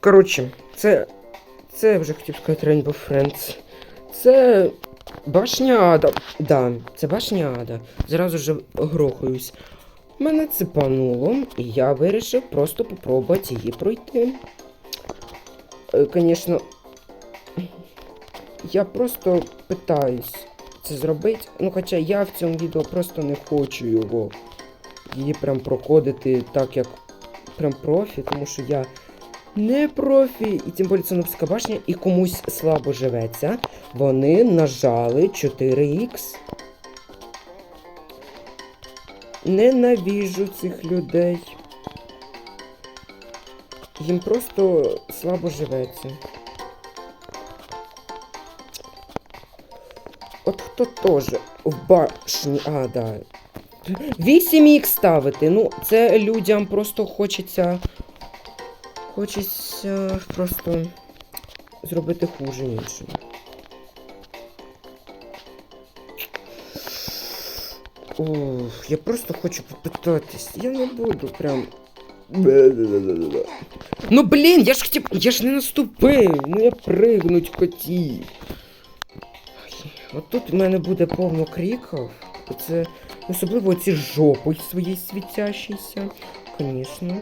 Коротше, це. Це вже хотів сказати Rainbow Friends. Це башня Ада. Да, це башня Ада. Зразу ж грохаюсь. Мене цепануло, і я вирішив просто попробувати її пройти. Звісно, я просто питаюсь це зробити. Ну, хоча я в цьому відео просто не хочу його. Її прям проходити так, як прям профі, тому що я не профі, і тим більше це башня, і комусь слабо живеться. Вони нажали 4х. Ненавіжу цих людей. Їм просто слабо живеться. От хто теж в башні. А, да. 8х ставити. Ну, це людям просто хочеться. Хочеться просто зробити хуже іншим. Ох, я просто хочу попитатись. Я не буду прям. Ну блін, я ж хотів. Я ж не наступив. Ну я пригнуть хотів. От тут в мене буде повно криків. Це особливо ці жопи свої світящіся. Звісно.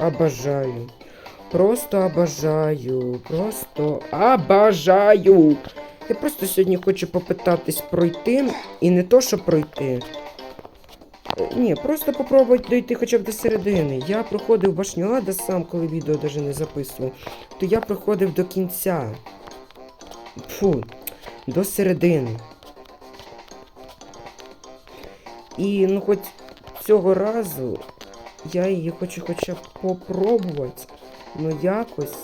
Обожаю. Просто обожаю. Просто обожаю. Я просто сьогодні хочу попитатись пройти. І не то, що пройти. Е, Ні, просто попробувати дойти хоча б до середини. Я проходив башню Ада сам, коли відео навіть не записував, то я проходив до кінця. Фу, до середини. І ну хоч цього разу я її хочу хоча б попробувати, ну якось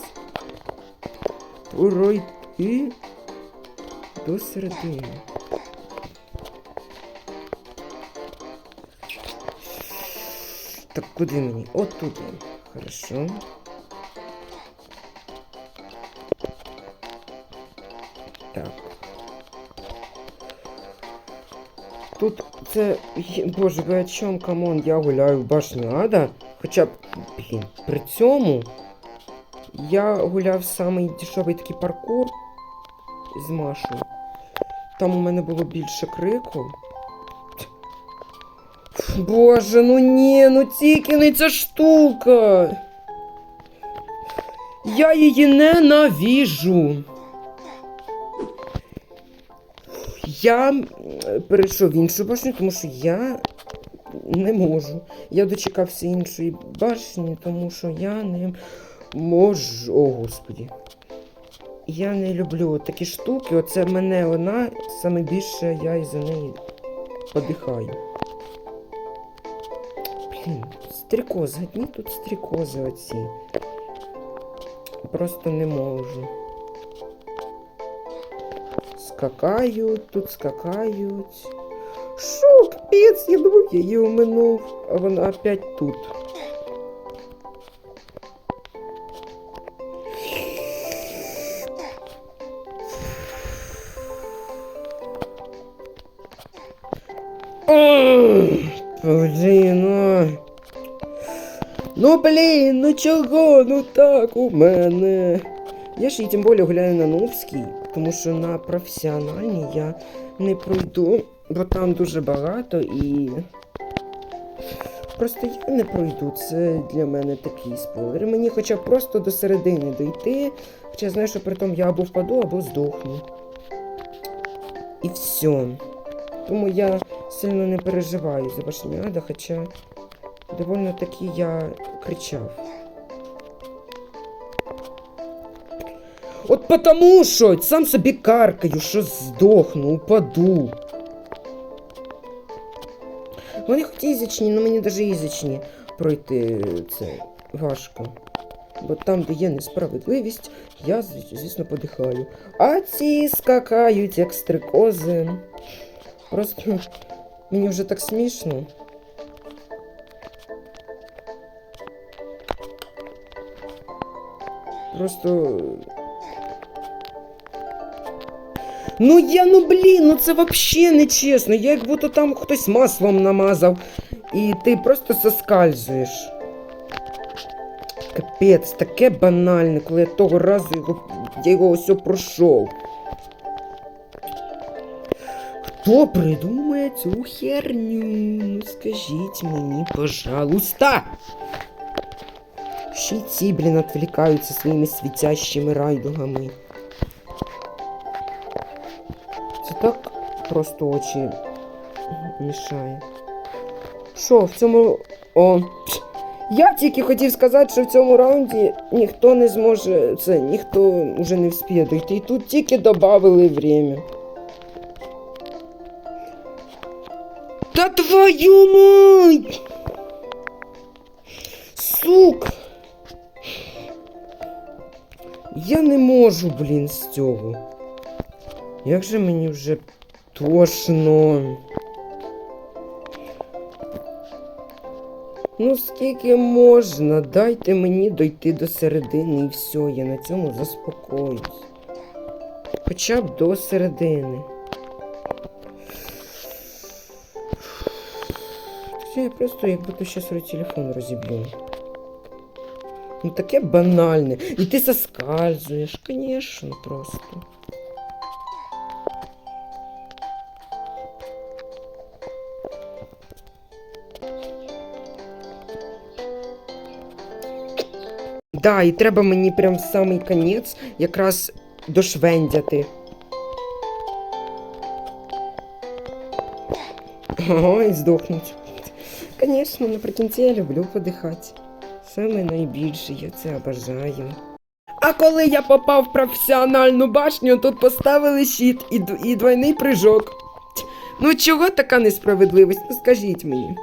пройти до середини. Так куди мені? От туди. Хорошо. Це. Боже, ви о чому, камон, я гуляю в башню Ада. Хоча б, блін, при цьому я гуляв самий дешевий такий паркур з Машою. Там у мене було більше крику. Боже, ну ні, ну тільки не ця штука. Я її ненавіжу. Я перейшов в іншу башню, тому що я не можу. Я дочекався іншої башні, тому що я не можу. О, господі. Я не люблю такі штуки. Оце мене вона саме більше я із-за неї подихаю. Блін, стрікози, одні тут стрікози оці. Просто не можу. Скакають, тут скакають. Шо, капець, я думав, я її оминув, а вона опять тут. Ой, Блін, ой. Ну блін, ну чого? Ну так у мене. Я ж і тим більше гуляю на Новській, тому що на професіональній я не пройду, бо там дуже багато і. Просто я не пройду. Це для мене такий спойлер. Мені хоча б просто до середини дойти. Хоча знаю, що при тому я або впаду, або здохну. І все. Тому я сильно не переживаю за Башняда, хоча довольно таки я кричав. От потому що сам собі каркаю, що здохну, упаду. Вони хоч ізичні, але мені навіть ізичні пройти це важко. Бо там, де є несправедливість, я, звісно, подихаю. А ці скакають, як стрикози. Просто мені вже так смішно. Просто. Ну я, ну блін, ну це вообще не чесно. Я як будто там хтось маслом намазав. І ти просто соскальзуєш. Капець, таке банальне, коли я того разу його, я його ось пройшов. Хто придумає цю херню? Ну скажіть мені, пожалуйста. Ще ці, блін, відвлікаються своїми світящими райдугами. Так просто очі мішає. Що, в цьому. О. Я тільки хотів сказати, що в цьому раунді ніхто не зможе. Це ніхто вже не вспіє дойти. І тут тільки додали время. Та твою мать! Сука! Я не можу, блін, з цього. Як же мені вже тошно. Ну скільки можна? Дайте мені дойти до середини і все, я на цьому заспокоюсь. Хоча б до середини. Все, я просто як будто щас свій телефон розіб'ю. Ну таке банальне. І ти соскальзуєш, конечно, просто. Да, і треба мені прям в самий конець якраз дошвендяти. Ой, здохнуть. Конечно, наприкінці я люблю подихати. Саме найбільше я це обожаю. А коли я попав в професіональну башню, тут поставили щит і, і двойний прыжок. Ну чого така несправедливість? Ну скажіть мені.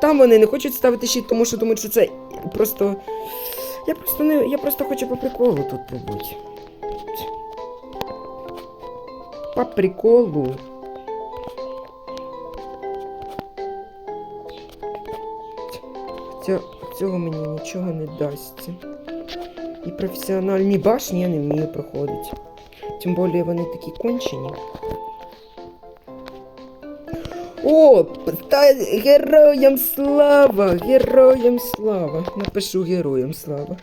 Там вони не хочуть ставити щит, тому що думають, що це просто. Я просто не. Я просто хочу по приколу тут побути. По приколу. Ця, цього мені нічого не дасться. І професіональні башні я не вмію проходити. Тим більше вони такі кончені. О, та героям слава! Героям слава! Напишу героям слава.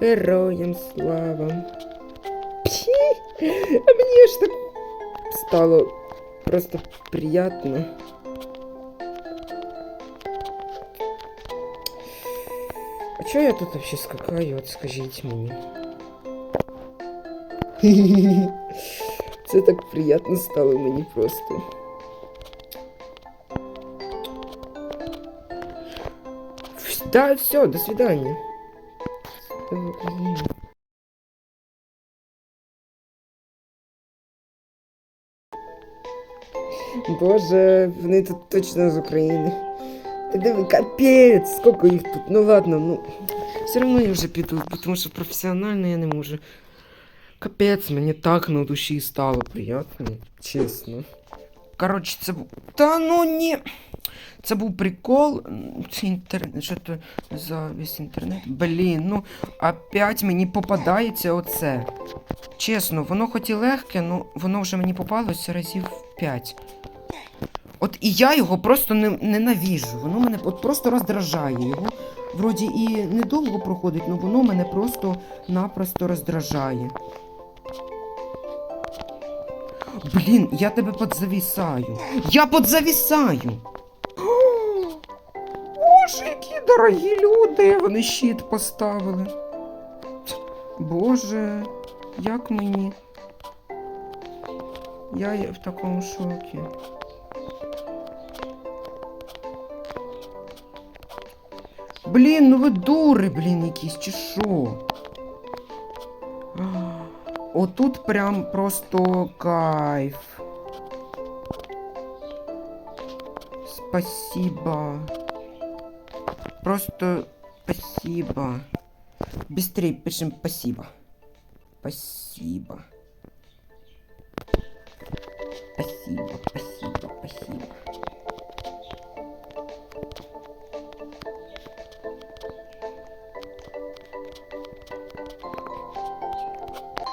Героям слава. Пхі! А мені аж так стало просто приятно. А чого я тут вообще скакаю, от скажіть мені? Це так приятно стало мені просто. Вс- Да, все, до свидания. Слава Україні. Боже, вони тут точно з України. Ти диви, капець, скільки їх тут. Ну ладно, ну. Все одно я вже піду, тому що професіонально я не можу. Капець, мені так на душі стало приємно, чесно. Коротше, це був. Та ну ні. Це був прикол. Це інтернет. Що то за весь інтернет? Блін, ну опять мені попадається оце. Чесно, воно хоч і легке, ну воно вже мені попалося разів 5. От і я його просто не, ненавіжу. Воно мене от просто роздражає. Його вроді і недовго проходить, але воно мене просто-напросто роздражає. Блін, я тебе подзавісаю. Я подзавісаю. Боже, які дорогі люди! Вони щит поставили. Боже, як мені. Я в такому шокі. Блін, ну ви дури, блін, якісь, чи що? А, Отут прям просто кайф. Спасибо. Просто спасибо. Быстрее пишем спасибо. Спасибо. Спасибо, спасибо, спасибо.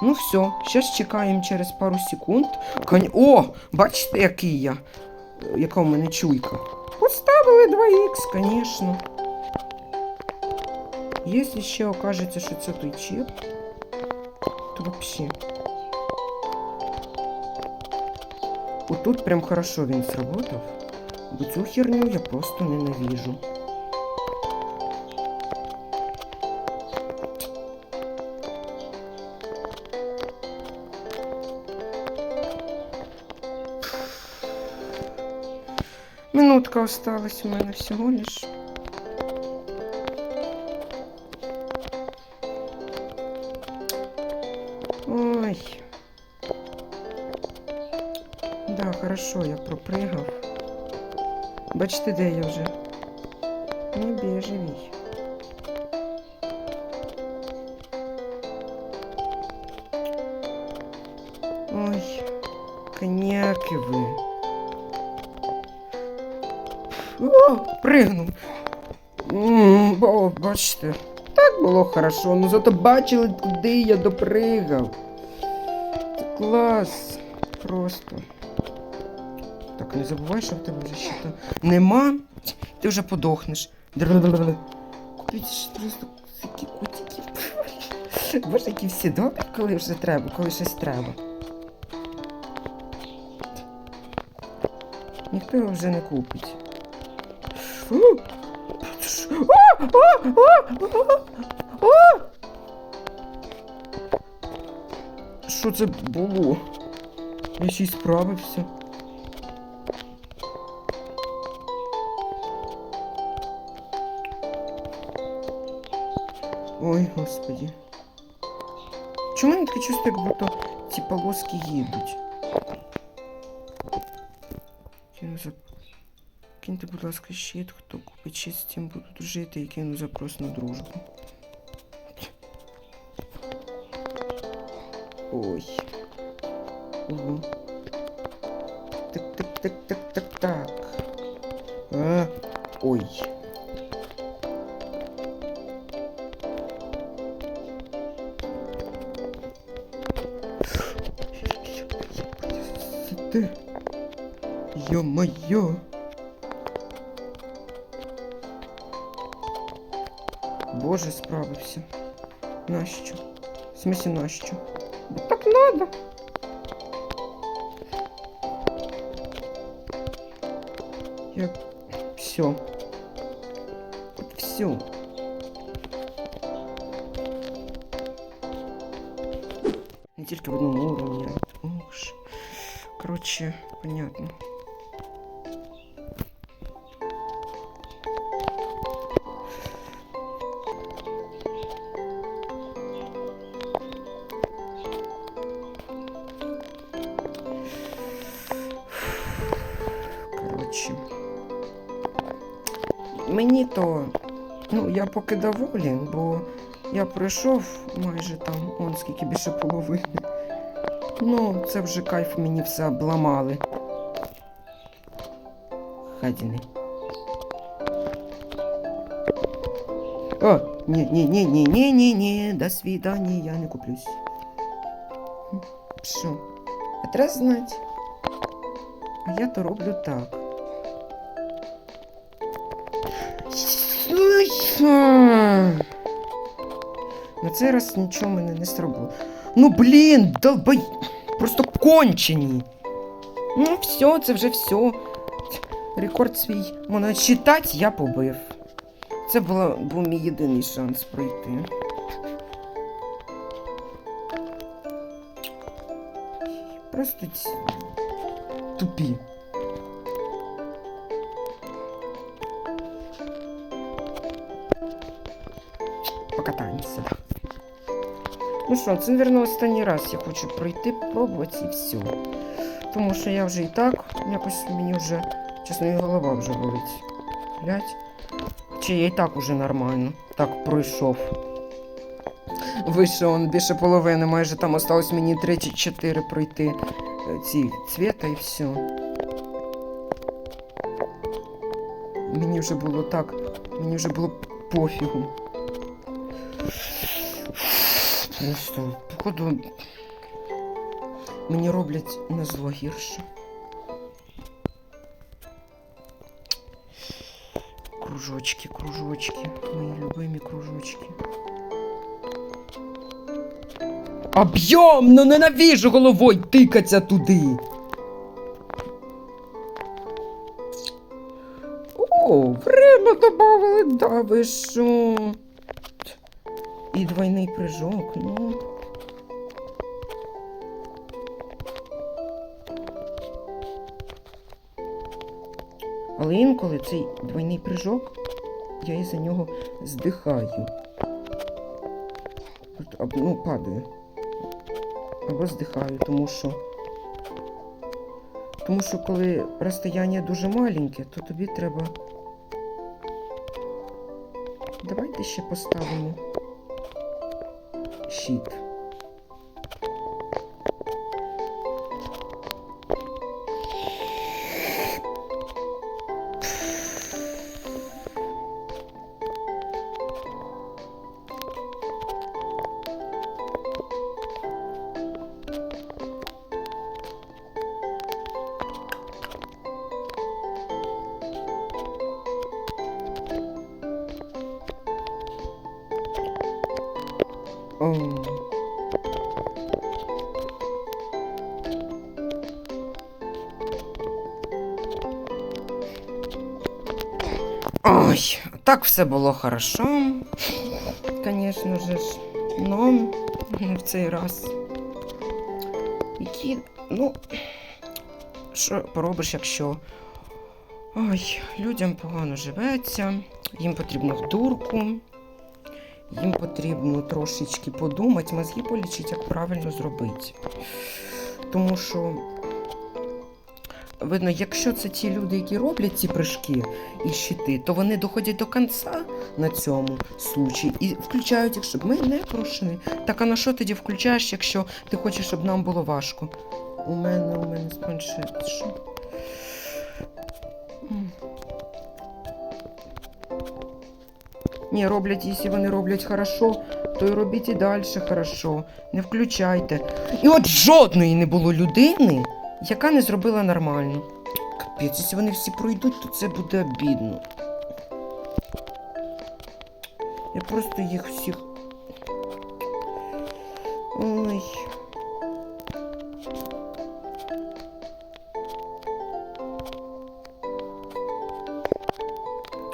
Ну все, зараз чекаємо через пару секунд. Кон... О! Бачите, який я? Яка в мене чуйка? Поставили 2х, звісно. Якщо ще окажеться, що це той чіп, то вообще. Отут прям хорошо він сработав. Бо цю херню я просто ненавижу. Минутка осталась у мене всього лиш. Ой. Да, хорошо, я пропригав. Бачите, де я вже? Не біжевій. Ой, коняки ви. О, пригнув. М, Бо, бачите, так було хорошо, ну зато бачили, куди я допригав. Клас. Просто. Так, не забувай, що в тебе вже щита нема. Ти вже подохнеш. Купіть ж просто такі. Боже, які всі добрі, коли вже треба, коли щось треба. Ніхто його вже не купить. Що це було? Я ще й справився. Ой, господи. Чому мені таке чувство, як будто ці полоски їдуть? Кину за... Киньте, будь ласка, щит, хто купить щит, з тим буду дружити і кину запрос на дружбу. Ой. Угу. Так, так, так, так, так, так. А, ой. Ты. Боже, справився. Нащо? В смысле, нащо? Бо так надо. Я... Все. Все. Не тільки в одному уровні. а- Ох. Короче, понятно. Поки доволен, бо я пройшов майже там, он скільки більше половини. Ну, це вже кайф мені все обламали. Хадіни. О, ні, ні, ні, ні, ні, ні, ні, до свидания, я не куплюсь. Що? А треба знати. А я то роблю так. На цей раз нічого мене не зробило. Ну блін, долбай. Просто кончені. Ну, все, це вже все. Рекорд свій можна читати, я побив. Це була, був мій єдиний шанс пройти. Просто тупі. Ну що, це, мабуть, останній раз я хочу пройти, пробувати і все. Тому що я вже і так, якось мені вже, чесно, і голова вже болить. Блять. Чи я і так уже нормально. Так пройшов. Вийшов он більше половини, майже там осталось мені 3 чи 4 пройти е, ці цвіта і все. Мені вже було так, мені вже було пофігу. Просто, походу, мені роблять на зло гірше. Кружочки, кружочки, мої любимі кружочки. Об'ємно ненавижу головою тикаться туди. О, время добавили, да ви що? І двойний прыжок, ну. Але інколи цей двойний прыжок, я із-за нього здихаю. Ну, падаю. Або здихаю, тому що. Тому що коли розстояння дуже маленьке, то тобі треба. Давайте ще поставимо щит. Ой, так все було хорошо. Звісно ж. Но в цей раз. Які, ну, що поробиш, якщо. Ой, людям погано живеться, їм потрібно в дурку. Їм потрібно трошечки подумати, мозги полічити, як правильно зробити. Тому що, видно, якщо це ті люди, які роблять ці прыжки і щити, то вони доходять до кінця на цьому случаї і включають їх, щоб ми не пройшли. Так а на що тоді включаєш, якщо ти хочеш, щоб нам було важко? У мене, у мене планшет. Ні, роблять, якщо вони роблять хорошо, то і робіть і далі хорошо. Не включайте. І от жодної не було людини, яка не зробила нормально. Капець, якщо вони всі пройдуть, то це буде обідно. Я просто їх всіх. Ой.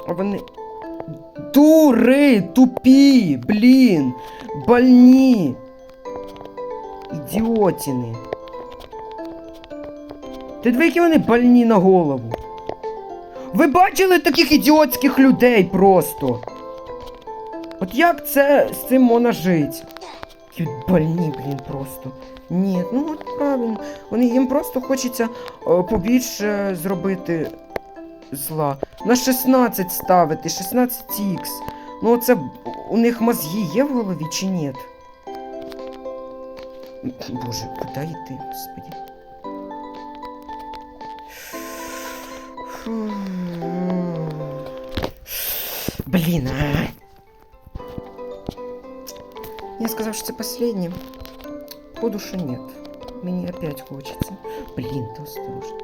А вони. Дури, тупі, блін, больні. Ідіотіни. Ти диви, які вони больні на голову. Ви бачили таких ідіотських людей просто? От як це з цим можна жити? Больні, блін, просто. Ні, ну от правильно. Вони їм просто хочеться е, побільше зробити зла. На 16 ставити, 16х. Ну це у них мозги є в голові чи ні? Боже, куди йти, господи? Блін. Я сказав, що це последнє. Походу, що нет. Мені опять хочеться. Блін, то осторожно.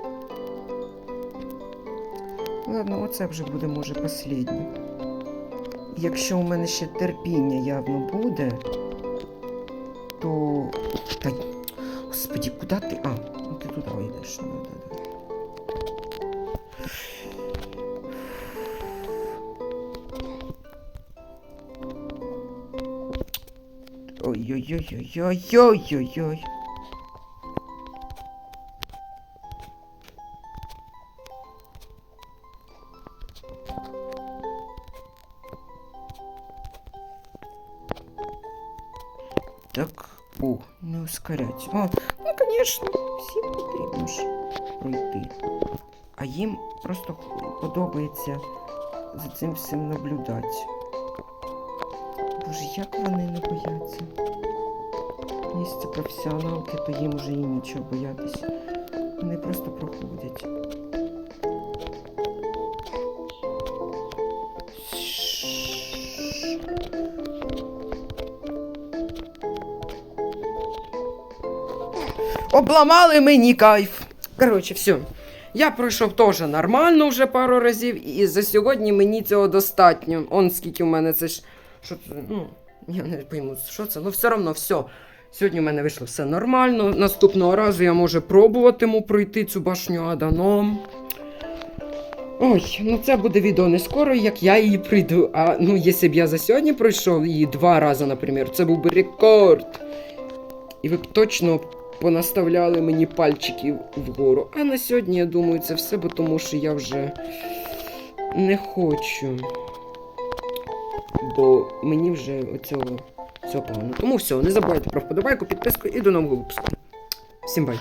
Ладно, оце вже буде, може, последнє. Якщо у мене ще терпіння явно буде, то. Та... Господи, куди ти. А, ну ти туди йдеш. Ну, да, да. Ой-ой-ой-ой-ой-ой-ой-ой. Так, о, не ускорять. О, ну, конечно, всім потрібно ж пройти. А їм просто подобається за цим всім наблюдати. Боже, як вони не бояться. Якщо це професіоналки, то їм вже і нічого боятись. Вони просто проходять. Обламали мені кайф. Коротше, все. Я пройшов теж нормально вже пару разів, і за сьогодні мені цього достатньо. Он скільки в мене це ж. Що це? Ну, я не пойму, що це. Ну, все одно, все. Сьогодні в мене вийшло все нормально. Наступного разу я може пробуватиму пройти цю башню Аданом. Ой, ну це буде відео не скоро, як я її пройду. А ну, якщо б я за сьогодні пройшов її два рази, наприклад, це був би рекорд. І ви б точно понаставляли мені пальчиків вгору. А на сьогодні, я думаю, це все, бо тому що я вже не хочу. Бо мені вже оцього, цього погано. Тому все, не забувайте про вподобайку, підписку і до нового випуску. Всім бай!